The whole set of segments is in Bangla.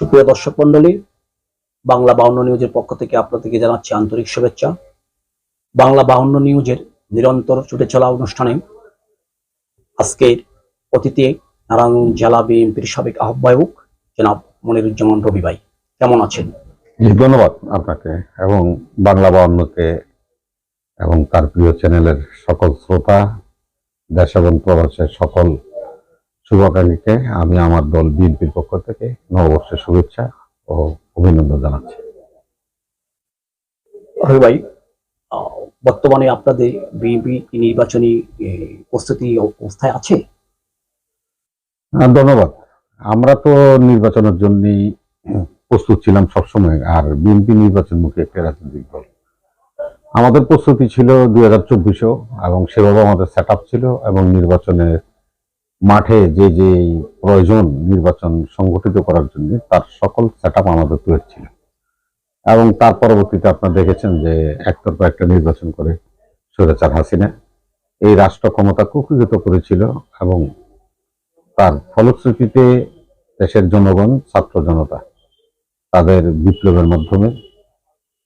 সুপ্রিয় দর্শক মন্ডলী, বাংলা বাউন্ন নিউজের পক্ষ থেকে আপনাদেরকে জানাচ্ছি আন্তরিক শুভেচ্ছা। বাংলা বাউন্ন নিউজের নিরন্তর ছুটে চলা অনুষ্ঠানে আজকের অতিথি নারায়ণগঞ্জ জেলা বিএনপির সাবেক আহ্বায়ক জনাব মনিরুজ্জামান রবি ভাই। কেমন আছেন? ধন্যবাদ আপনাকে এবং বাংলা বাউন্নকে এবং তার প্রিয় চ্যানেলের সকল শ্রোতা, দেশ এবং প্রবাসের সকল শুভাকাঙ্ক্ষীকে আমি আমার দল বিএনপির পক্ষ থেকে নববর্ষের শুভেচ্ছা ও অভিনন্দন জানাচ্ছি। রবি ভাই বর্তমানে আপনাদের বিএনপি নির্বাচনী প্রস্তুতি অবস্থায় আছে? ধন্যবাদ। আমরা তো নির্বাচনের জন্য প্রস্তুত ছিলাম সবসময় আর বিএনপি নির্বাচনমুখী একটা রাজনৈতিক দল। আমাদের প্রস্তুতি ছিল দুই হাজার চব্বিশেও এবং সেভাবে আমাদের সেট ছিল এবং নির্বাচনের মাঠে যে যে প্রয়োজন নির্বাচন সংগঠিত করার জন্য তার সকল সেট আমাদের তৈরি ছিল। এবং তার পরবর্তীতে আপনারা দেখেছেন যে একতরফা একটা নির্বাচন করে স্বৈরাচার হাসিনা এই রাষ্ট্র ক্ষমতা কুকৃত করেছিল এবং তার ফলশ্রুতিতে দেশের জনগণ, ছাত্র জনতা তাদের বিপ্লবের মাধ্যমে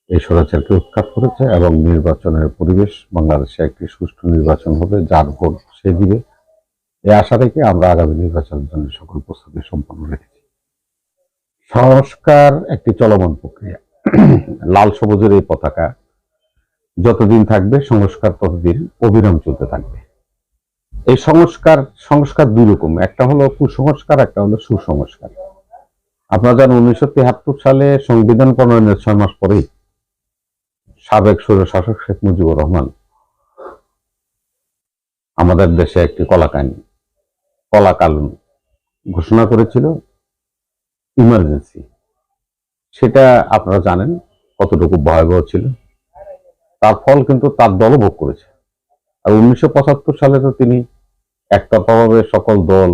এই স্বৈরাচারকে উৎখাত করেছে এবং নির্বাচনের পরিবেশ বাংলাদেশে একটি সুষ্ঠু নির্বাচন হবে যার ভোট সে দিবে। এই আশা থেকে আমরা আগামী নির্বাচনের জন্য সকল প্রস্তুতি সম্পন্ন রেখেছি। সংস্কার একটি চলমান প্রক্রিয়া। লাল সবুজের এই পতাকা যতদিন থাকবে, সংস্কার ততদিন অবিরাম চলতে থাকবে। এই সংস্কার সংস্কার দুই রকম। একটা হলো কুসংস্কার, একটা হলো সুসংস্কার। আপনারা জানেন উনিশশো তিয়াত্তর সালে সংবিধান প্রণয়নের ছয় মাস পরেই সাবেক স্বৈর শাসক শেখ মুজিবুর রহমান আমাদের দেশে একটি কলাকাহিনী কলাকালন ঘোষণা করেছিল ইমার্জেন্সি। সেটা আপনারা জানেন কতটুকু ভয়াবহ ছিল। তার ফল কিন্তু তার দলও ভোগ করেছে। আর উনিশশো পঁচাত্তর সালে তো তিনি একতরফাভাবে সকল দল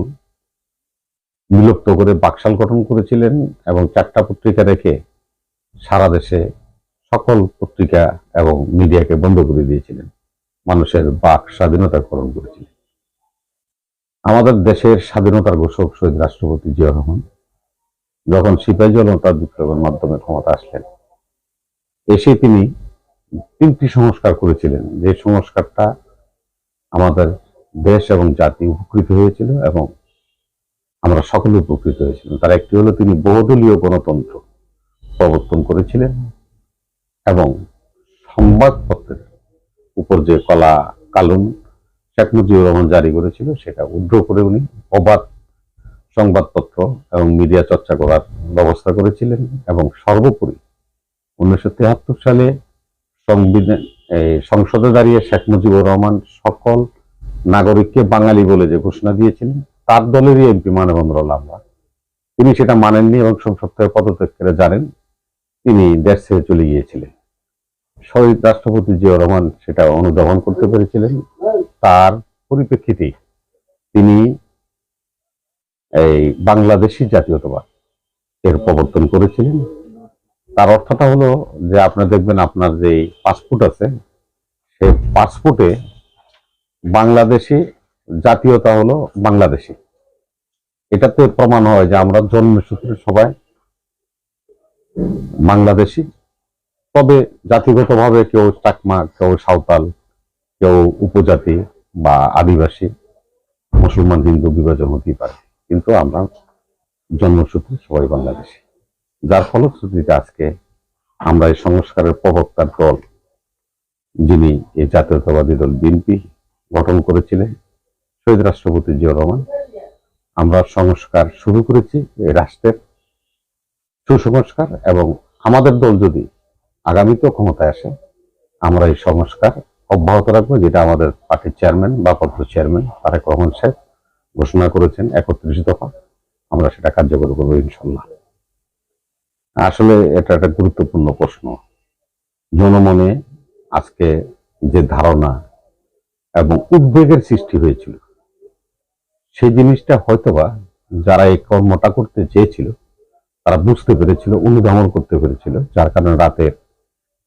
বিলুপ্ত করে বাকশাল গঠন করেছিলেন এবং চারটা পত্রিকা রেখে সারা দেশে সকল পত্রিকা এবং মিডিয়াকে বন্ধ করে দিয়েছিলেন। মানুষের বাক স্বাধীনতাকরণ করেছিলেন। আমাদের দেশের স্বাধীনতার ঘোষক শহীদ রাষ্ট্রপতি জিয়া রহমান যখন সিপাহী জনতার বিপ্লবের মাধ্যমে ক্ষমতা আসলেন, এসে তিনি তিনটি সংস্কার করেছিলেন। যে সংস্কারটা আমাদের দেশ এবং জাতি উপকৃত হয়েছিল এবং আমরা সকলে উপকৃত হয়েছিলাম। তার একটি হলো তিনি বহুদলীয় গণতন্ত্র প্রবর্তন করেছিলেন এবং সংবাদপত্রের উপর যে কলা কালুন শেখ মুজিবুর রহমান জারি করেছিল, সেটা উদ্ধ করে উনি অবাধ সংবাদপত্র এবং মিডিয়া চর্চা করার ব্যবস্থা করেছিলেন এবং সর্বোপরি উনিশশো তিয়াত্তর সালে সংবিধান সংসদে দাঁড়িয়ে শেখ মুজিবুর রহমান সকল নাগরিককে বাঙালি বলে যে ঘোষণা দিয়েছিলেন, তার দলেরই এমপি মানবেন্দ্র লাম্বা তিনি সেটা মানেননি এবং সংসদ থেকে পদত্যাগ করে জানেন, তিনি দেশ ছেড়ে চলে গিয়েছিলেন। শহীদ রাষ্ট্রপতি জিয়া রহমান সেটা অনুধাবন করতে পেরেছিলেন। তার পরিপ্রেক্ষিতে তিনি এই বাংলাদেশি জাতীয়তাবাদ এর প্রবর্তন করেছিলেন। তার অর্থটা হলো যে আপনি দেখবেন আপনার যে পাসপোর্ট আছে সেই পাসপোর্টে বাংলাদেশি জাতীয়তা হলো বাংলাদেশি। এটাতে প্রমাণ হয় যে আমরা জন্মসূত্রে সবাই বাংলাদেশি। তবে জাতিগতভাবে কেউ চাকমা, কেউ সাঁওতাল, কেউ উপজাতি বা আদিবাসী, মুসলমান, হিন্দু বিভাজন হতেই পারে। কিন্তু আমরা জন্মসূত্রে সবাই বাংলাদেশি। যার ফলশ্রুতিতে আজকে আমরা এই সংস্কারের প্রবক্তার দল, যিনি এই জাতীয়তাবাদী দল বিএনপি গঠন করেছিলেন, শহীদ রাষ্ট্রপতি জিয়া রহমান, আমরা সংস্কার শুরু করেছি এই রাষ্ট্রের সুসংস্কার এবং আমাদের দল যদি আগামীতেও ক্ষমতায় আসে, আমরা এই সংস্কার অব্যাহত রাখব, যেটা আমাদের পার্টির চেয়ারম্যান বা পত্র চেয়ারম্যান তারেক রহমান সাহেব ঘোষণা করেছেন একত্রিশ দফা। আমরা সেটা কার্যকর করব ইনশাল্লাহ। আসলে এটা একটা গুরুত্বপূর্ণ প্রশ্ন। জনমনে আজকে যে ধারণা এবং উদ্বেগের সৃষ্টি হয়েছিল, সেই জিনিসটা হয়তোবা যারা এই কর্মটা করতে চেয়েছিল, তারা বুঝতে পেরেছিল, অনুধাবন করতে পেরেছিল, যার কারণে রাতের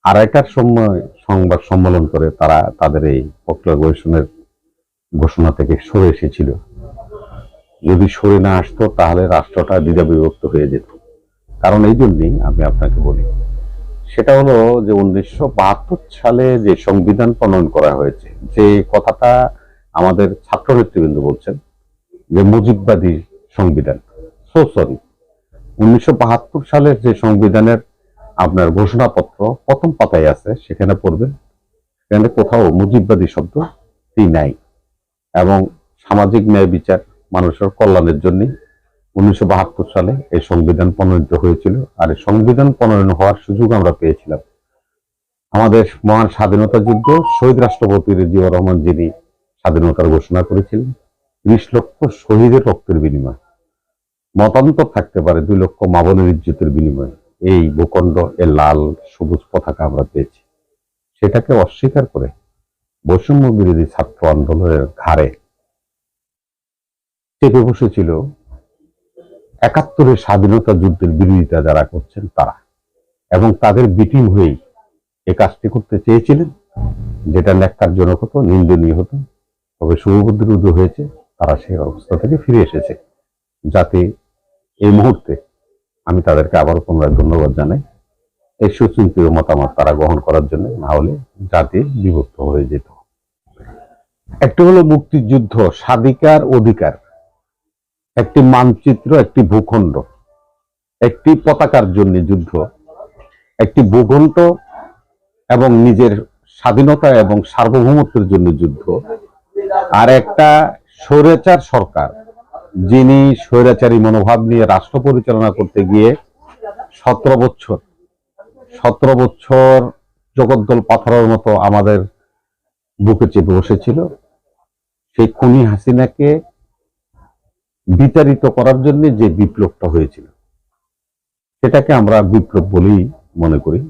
আড়াইটার সময় সংবাদ সম্মেলন করে তারা তাদের এই প্রক্রিয়া ঘোষণা থেকে সরে এসেছিল। যদি সরে না আসতো, তাহলে রাষ্ট্রটা দ্বিধা বিভক্ত হয়ে যেত। কারণ এই জন্যই আমি আপনাকে বলি, সেটা হলো যে উনিশশো বাহাত্তর সালে যে সংবিধান প্রণয়ন করা হয়েছে, যে কথাটা আমাদের ছাত্র নেতৃবৃন্দ বলছেন, যে মুজিববাদী সংবিধান। সো সরি উনিশশো বাহাত্তর সালের যে সংবিধানের আপনার ঘোষণাপত্র প্রথম পাতায় আছে, সেখানে পড়বেন সেখানে কোথাও মুজিববাদী শব্দ নাই। এবং সামাজিক ন্যায় বিচার মানুষের কল্যাণের জন্য উনিশশো বাহাত্তর সালে এই সংবিধান প্রণয়িত হয়েছিল, আর এই সংবিধান প্রণয়ন হওয়ার সুযোগ আমরা পেয়েছিলাম। আমাদের মহান স্বাধীনতা যুদ্ধ, শহীদ রাষ্ট্রপতি জিয়া রহমান যিনি স্বাধীনতার ঘোষণা করেছিলেন, ত্রিশ লক্ষ শহীদের রক্তের বিনিময়। মতান্তর থাকতে পারে দুই লক্ষ মাবনের ইজ্জতের বিনিময়ে। এই ভূখণ্ড, এ লাল সবুজ পতাকা আমরা পেয়েছি। সেটাকে অস্বীকার করে বৈষম্য বিরোধী ছাত্র আন্দোলনের ঘাড়ে চেপে বসেছিল একাত্তরের স্বাধীনতা যুদ্ধের বিরোধিতা যারা করছেন তারা। এবং তাদের বিটিং হয়েই এ কাজটি করতে চেয়েছিলেন, যেটা ন্যাক্কারজনক হতো, নিন্দনীয় হতো, তবে শুভবুদ্ধির উদয় হয়েছে, তারা সেই অবস্থা থেকে ফিরে এসেছে, যাতে এই মুহূর্তে আমি তাদেরকে আবারও পুনরায় ধন্যবাদ জানাই। এই সুচিন্তিত মতামত তারা গ্রহণ করার জন্য, না হলে জাতি বিভক্ত হয়ে যেত। একটি হলো মুক্তিযুদ্ধ, স্বাধিকার অধিকার। একটি মানচিত্র, একটি ভূখণ্ড। একটি পতাকার জন্য যুদ্ধ। একটি ভূখণ্ড এবং নিজের স্বাধীনতা এবং সার্বভৌমত্বের জন্য যুদ্ধ। আর একটা স্বৈরাচার সরকার। যিনি স্বৈরাচারী মনোভাব নিয়ে রাষ্ট্র পরিচালনা করতে গিয়ে সতেরো বছর সতেরো বছর জগদ্দল পাথরের মতো আমাদের বুকে চেপে বসেছিল। সেই খুনি হাসিনাকে বিতাড়িত করার জন্য যে বিপ্লবটা হয়েছিল, সেটাকে আমরা বিপ্লব বলেই মনে করি।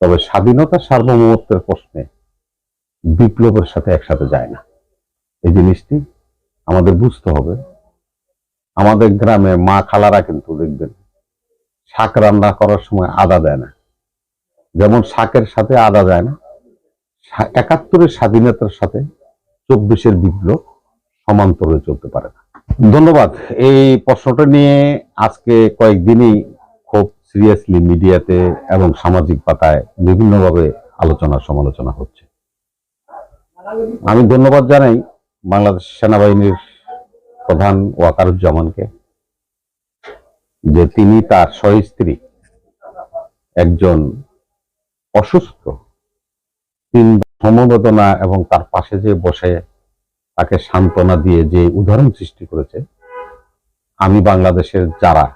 তবে স্বাধীনতা সার্বভৌমত্বের প্রশ্নে বিপ্লবের সাথে একসাথে যায় না। এই জিনিসটি বুঝতে হবে। আমাদের গ্রামে মা খালারা কিন্তু দেখবেন শাক রান্না করার সময় আদা দেয় না। যেমন শাকের সাথে আদা দেয় না একাত্তরের স্বাধীনতার সাথে চব্বিশের বিপ্লব সমান্তরে চলতে পারে না। ধন্যবাদ। এই প্রশ্নটা নিয়ে আজকে কয়েকদিনই খুব সিরিয়াসলি মিডিয়াতে এবং সামাজিক পাতায় বিভিন্নভাবে আলোচনা সমালোচনা হচ্ছে। আমি ধন্যবাদ জানাই। বাংলাদেশ সেনাবাহিনীর প্রধান ওয়াকারুজ্জামানকে যে তিনি তার স্ত্রী একজন অসুস্থ, তিন সমবেদনা এবং তার পাশে যে বসে তাকে সান্ত্বনা দিয়ে যে উদাহরণ সৃষ্টি করেছে, আমি বাংলাদেশের যারা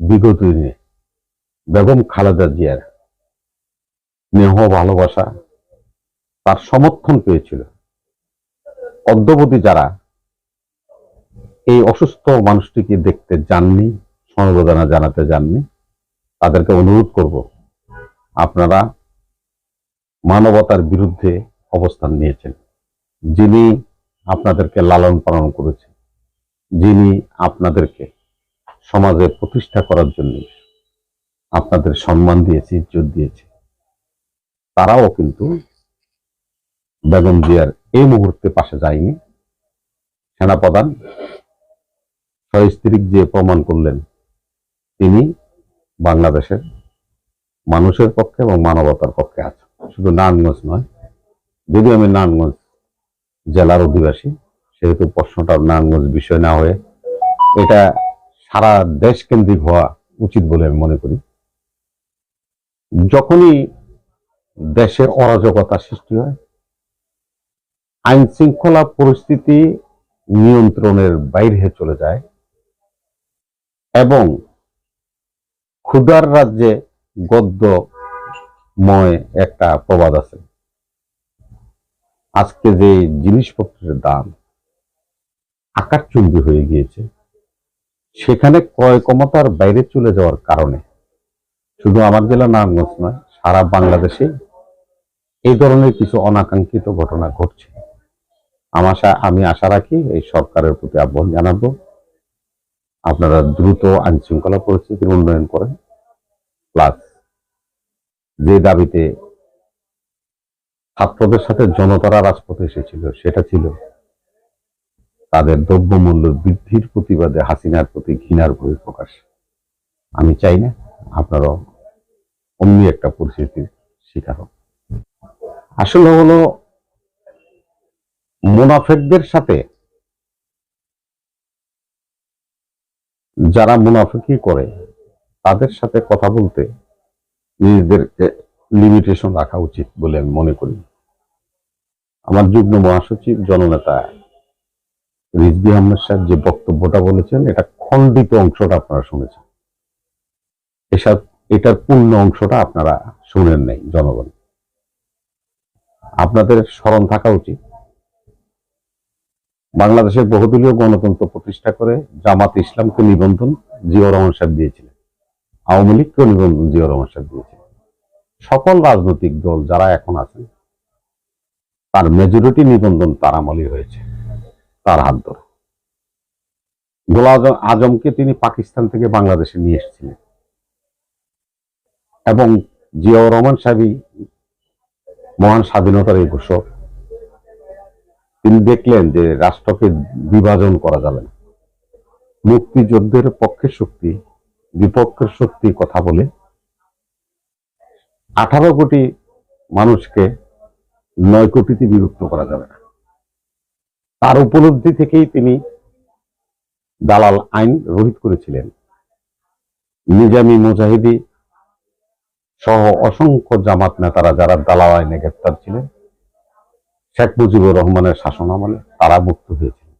বিগত দিনে বেগম খালেদা জিয়ার স্নেহ ভালোবাসা, তার সমর্থন পেয়েছিল। অদ্যবধি যারা, এই অসুস্থ মানুষটিকে দেখতে যাননি সমবেদনা জানাতে যাননি, তাদেরকে অনুরোধ করব, আপনারা মানবতার বিরুদ্ধে অবস্থান নিয়েছেন। যিনি আপনাদেরকে লালন পালন করেছেন, যিনি আপনাদেরকে সমাজে প্রতিষ্ঠা করার জন্য আপনাদের সম্মান দিয়েছে, ইজ্জত দিয়েছে, তারাও কিন্তু বেগম জিয়ার এই মুহূর্তে পাশে যায়নি। সেনাপ্রধান সস্ত্রীক যে প্রমাণ করলেন, তিনি বাংলাদেশের মানুষের পক্ষে এবং মানবতার পক্ষে আছে শুধু নারায়ণগঞ্জ নয় যদি আমি নারায়ণগঞ্জ জেলার অধিবাসী, সেহেতু প্রশ্নটা নারায়ণগঞ্জ বিষয় না হয়ে এটা সারা দেশ কেন্দ্রিক হওয়া উচিত বলে আমি মনে করি। যখনই দেশে অরাজকতা সৃষ্টি হয় আইন শৃঙ্খলা পরিস্থিতি নিয়ন্ত্রণের বাইরে চলে যায় এবং ক্ষুদার রাজ্যে গদ্যময় একটা প্রবাদ আছে। আজকে যে জিনিসপত্রের দাম আকাশচুম্বী হয়ে গিয়েছে, সেখানে ক্রয় ক্ষমতার বাইরে চলে যাওয়ার কারণে। শুধু আমার জেলা নারায়ণগঞ্জ নয়, সারা বাংলাদেশে এই ধরনের কিছু অনাকাঙ্ক্ষিত ঘটনা ঘটছে। আমি আশা রাখি এই সরকারের প্রতি আহ্বান জানাব। আপনারা দ্রুত আইন শৃঙ্খলা পরিস্থিতির উন্নয়ন করেন। প্লাস যে দাবিতে ছাত্রদের সাথে জনতারা রাজপথে এসেছিল, সেটা ছিল তাদের দ্রব্যমূল্য বৃদ্ধির প্রতিবাদে হাসিনার প্রতি ঘৃণার বহিঃপ্রকাশ আমি চাই না আপনারাও অমনি একটা পরিস্থিতির শিকার হোক আসলে হলো মুনাফেকদের সাথে যারা মুনাফিকি করে, তাদের সাথে কথা বলতে নিজেদেরকে লিমিটেশন রাখা উচিত বলে আমি মনে করি। আমার যুগ্ম মহাসচিব, জননেতা রিজবি আহমেদ সাহেব যে বক্তব্যটা বলেছেন, এটা খণ্ডিত অংশটা আপনারা শুনেছেন। এসব, এটার পূর্ণ অংশটা আপনারা শুনেন নাই, জনগণ। আপনাদের স্মরণ থাকা উচিত। বাংলাদেশের বহুদলীয় গণতন্ত্র প্রতিষ্ঠা করে জামাত ইসলামকে নিবন্ধন জিয়াউর রহমান সাহেব দিয়েছিলেন। আওয়ামী লীগকেও নিবন্ধন জিয়াউর রহমান সাহেব দিয়েছিলেন। সকল রাজনৈতিক দল যারা এখন আছেন, তার মেজরিটি নিবন্ধন তার আমলই হয়েছে, তার হাত ধরে। গোলাম আজমকে তিনি পাকিস্তান থেকে বাংলাদেশে নিয়ে এসেছিলেন। এবং জিয়াউর রহমান সাহেবই মহান স্বাধীনতার এই ঘোষক। তিনি দেখলেন যে রাষ্ট্রকে বিভাজন করা যাবে না। মুক্তিযুদ্ধের পক্ষের শক্তি, বিপক্ষের শক্তি কথা বলে আঠারো কোটি মানুষকে নয় কোটিতে বিভক্ত করা যাবে না। তার উপলব্ধি থেকেই তিনি দালাল আইন রহিত করেছিলেন। নিজামী মুজাহিদি সহ অসংখ্য জামাত নেতারা যারা দালাল আইনে গ্রেপ্তার ছিলেন শেখ মুজিবুর রহমানের শাসন আমলে তারা মুক্ত হয়েছিল।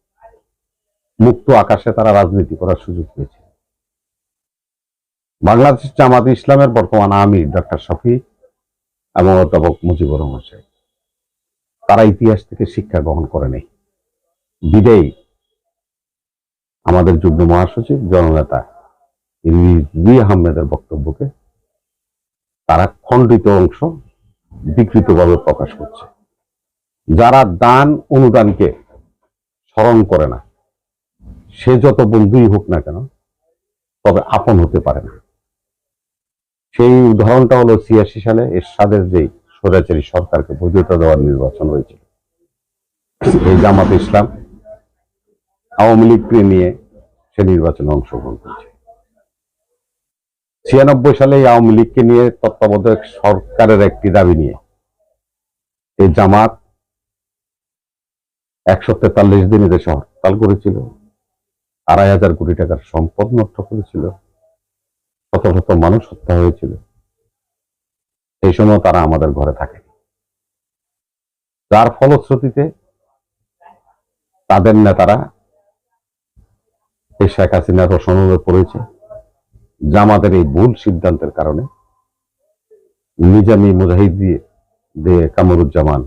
মুক্ত আকাশে তারা রাজনীতি করার সুযোগ পেয়েছে বাংলাদেশ জামাত ইসলামের বর্তমান আমির ডক্টর শফি এবং অধ্যাপক মুজিবুর রহমান সাহেব তারা ইতিহাস থেকে শিক্ষা গ্রহণ করে নেই। বিদেয়ী আমাদের যুগ্ম মহাসচিব, জননেতা রিজভি আহমেদের বক্তব্যকে তারা খণ্ডিত অংশ বিকৃতভাবে প্রকাশ করছে। যারা দান অনুদানকে স্মরণ করে না, সে যত বন্ধুই হোক না কেন, তবে আপন হতে পারে না। সেই উদাহরণটা হলো ছিয়াশি সালে এরশাদের যে স্বৈরাচারী সরকারকে বৈধতা দেওয়ার নির্বাচন হয়েছিল। এই জামাত ইসলাম আওয়ামী লীগকে নিয়ে সে নির্বাচনে অংশগ্রহণ করেছে। ছিয়ানব্বই সালে আওয়ামী লীগকে নিয়ে তত্ত্বাবধায়ক সরকারের একটি দাবি নিয়ে এই জামাত একশো তেতাল্লিশ দিনে দেশে হরতাল করেছিল। আড়াই হাজার কোটি টাকার সম্পদ নষ্ট করেছিল। শত শত মানুষ হত্যা হয়েছিল। সেই সময় তারা আমাদের ঘরে থাকে। যার ফলশ্রুতিতে তাদের নেতারা এই শেখ হাসিনার রসনবে পড়েছে। জামাতের এই ভুল সিদ্ধান্তের কারণে নিজামি মুজাহিদ দিয়ে কামরুজ্জামান,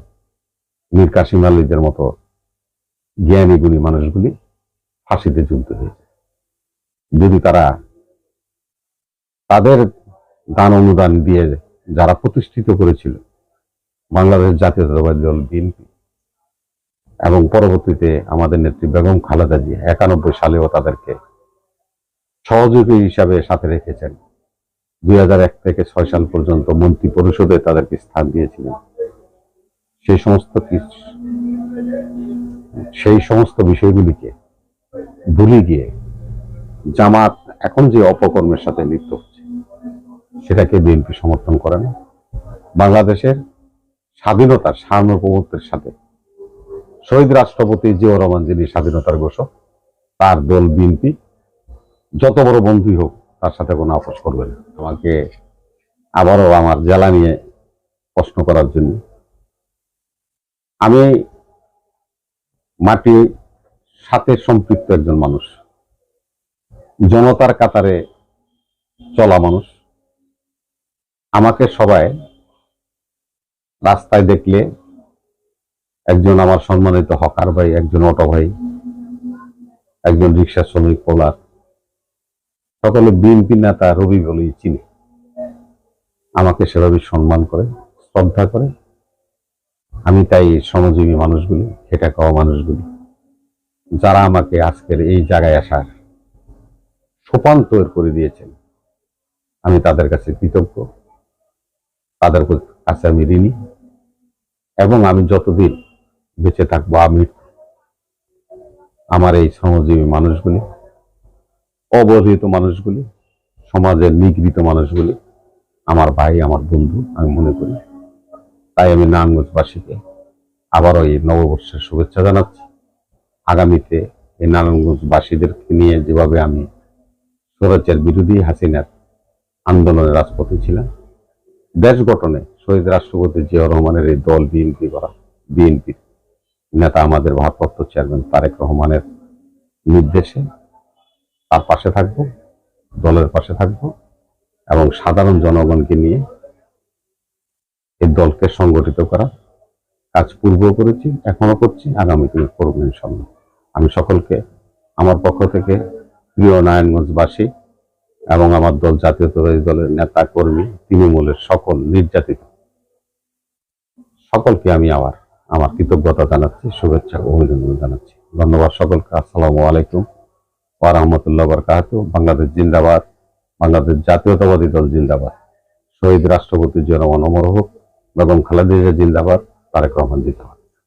মীর কাসিম আলীদের মতো জ্ঞানী গুণী মানুষগুলি ফাঁসিতে ঝুলতে হয়েছে। যদি তারা তাদের দান অনুদান দিয়ে যারা প্রতিষ্ঠিত করেছিল, বাংলাদেশ জাতীয়তাবাদী দল, বিএনপি, এবং পরবর্তীতে আমাদের নেত্রী বেগম খালেদা জিয়া একানব্বই সালেও তাদেরকে সহযোগী হিসাবে সাথে রেখেছেন। দুই হাজার এক থেকে ছয় সাল পর্যন্ত মন্ত্রী পরিষদে তাদেরকে স্থান দিয়েছিলেন। সেই সমস্ত সেই সমস্ত বিষয়গুলিকে ভুলে গিয়ে জামাত এখন যে অপকর্মের সাথে লিপ্ত হচ্ছে, সেটাকে বিএনপি সমর্থন করে না। বাংলাদেশের স্বাধীনতার সার্বভৌমত্বের সাথে শহীদ রাষ্ট্রপতি জিয়াউর রহমান যিনি স্বাধীনতার ঘোষক, তার দল বিএনপি যত বড় বন্ধুই হোক, তার সাথে কোনো আপোষ করবে না। আমাকে আবারও আমার জেলা নিয়ে প্রশ্ন করার জন্য আমি মাটির সাথে সম্পৃক্ত একজন মানুষ। জনতার কাতারে চলা মানুষ। আমাকে সবাই রাস্তায় দেখলে একজন আমার সম্মানিত হকার ভাই, একজন অটো ভাই, একজন রিক্সা শ্রমিক, পোলার, সকলে বিএনপি নেতা রবি বলেই চিনি। আমাকে সেভাবে সম্মান করে, শ্রদ্ধা করে আমি তাই শ্রমজীবী মানুষগুলি, খেটে খাওয়া মানুষগুলি, যারা আমাকে আজকের এই জায়গায় আসার সোপান তৈরি করে দিয়েছেন, আমি তাদের কাছে কৃতজ্ঞ। তাদের কাছে আমি ঋণী এবং আমি যতদিন বেঁচে থাকব আমি আমার এই শ্রমজীবী মানুষগুলি, অবহেলিত মানুষগুলি, সমাজের নিগৃহীত মানুষগুলি, আমার ভাই, আমার বন্ধু, আমি মনে করি। তাই আমি নারায়ণগঞ্জবাসীকে আবারও এই নববর্ষের শুভেচ্ছা জানাচ্ছি। আগামীতে এই নারায়ণগঞ্জবাসীদেরকে নিয়ে যেভাবে আমি স্বরাজ্যের বিরোধী হাসিনার আন্দোলনে রাজপথে ছিলাম, দেশ গঠনে শহীদ রাষ্ট্রপতি জিয়া রহমানের এই দল বিএনপি করা বিএনপি নেতা আমাদের ভারপ্রাপ্ত চেয়ারম্যান তারেক রহমানের নির্দেশে তার পাশে থাকব, দলের পাশে থাকব এবং সাধারণ জনগণকে নিয়ে এই দলকে সংগঠিত করা। কাজ পূর্ব করেছি এখনও করছি, আগামী দিনে করব ইনশাল্লাহ আমি সকলকে আমার পক্ষ থেকে প্রিয় নারায়ণগঞ্জবাসী এবং আমার দল জাতীয়তাবাদী দলের নেতা, কর্মী, তৃণমূলের সকল নির্যাতিত, সকলকে আমি আবার আমার কৃতজ্ঞতা জানাচ্ছি, শুভেচ্ছা ও অভিনন্দন জানাচ্ছি। ধন্যবাদ সকলকে, আসসালামু আলাইকুম ওয়া রাহমাতুল্লাহ বারকাত বাংলাদেশ জিন্দাবাদ, বাংলাদেশ জাতীয়তাবাদী দল জিন্দাবাদ। শহীদ রাষ্ট্রপতি জিয়া অমর হোক বেগম খালেদা জিন্দাবাদ তারেক রহমান জিন্দাবাদ।